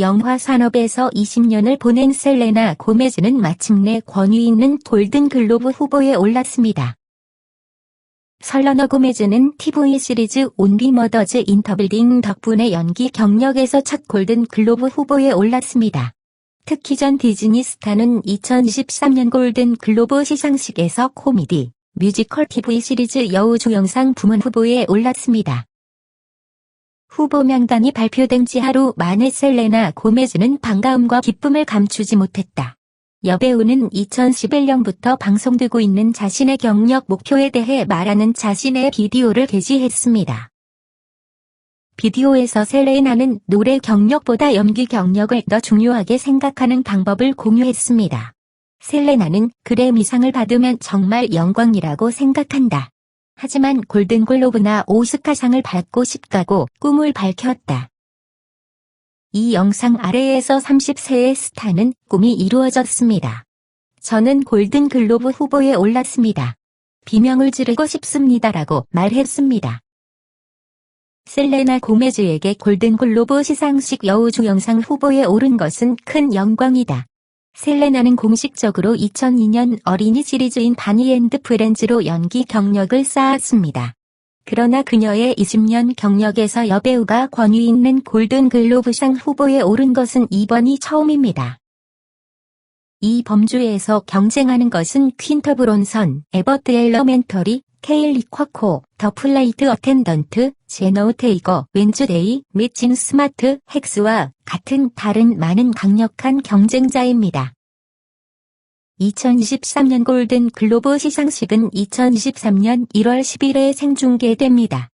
영화 산업에서 20년을 보낸 셀레나 고메즈는 마침내 권위 있는 골든 글로브 후보에 올랐습니다. 설러너 고메즈는 TV 시리즈 온리 머더즈 인터빌딩 덕분에 연기 경력에서 첫 골든 글로브 후보에 올랐습니다. 특히 전 디즈니 스타는 2023년 골든 글로브 시상식에서 코미디, 뮤지컬 TV 시리즈 여우조영상 부문 후보에 올랐습니다. 후보 명단이 발표된 지 하루 만에 셀레나 고메즈는 반가움과 기쁨을 감추지 못했다. 여배우는 2011년부터 방송되고 있는 자신의 경력 목표에 대해 말하는 자신의 비디오를 게시했습니다. 비디오에서 셀레나는 노래 경력보다 연기 경력을 더 중요하게 생각하는 방법을 공유했습니다. 셀레나는 그래미상을 받으면 정말 영광이라고 생각한다. 하지만 골든글로브나 오스카상을 받고 싶다고 꿈을 밝혔다. 이 영상 아래에서 30세의 스타는 꿈이 이루어졌습니다. 저는 골든글로브 후보에 올랐습니다. 비명을 지르고 싶습니다라고 말했습니다. 셀레나 고메즈에게 골든글로브 시상식 여우조영상 후보에 오른 것은 큰 영광이다. 셀레나는 공식적으로 2002년 어린이 시리즈인 바니 앤드 프렌즈로 연기 경력을 쌓았습니다. 그러나 그녀의 20년 경력에서 여배우가 권위 있는 골든글로브상 후보에 오른 것은 이번이 처음입니다. 이 범주에서 경쟁하는 것은 퀸터 브론선, 에버트 엘러멘터리, 케일리 쿼코, 더 플라이트 어텐던트, 제노 테이거, 웬즈데이, 및진 스마트, 헥스와 같은 다른 많은 강력한 경쟁자입니다. 2023년 골든 글로브 시상식은 2023년 1월 10일에 생중계됩니다.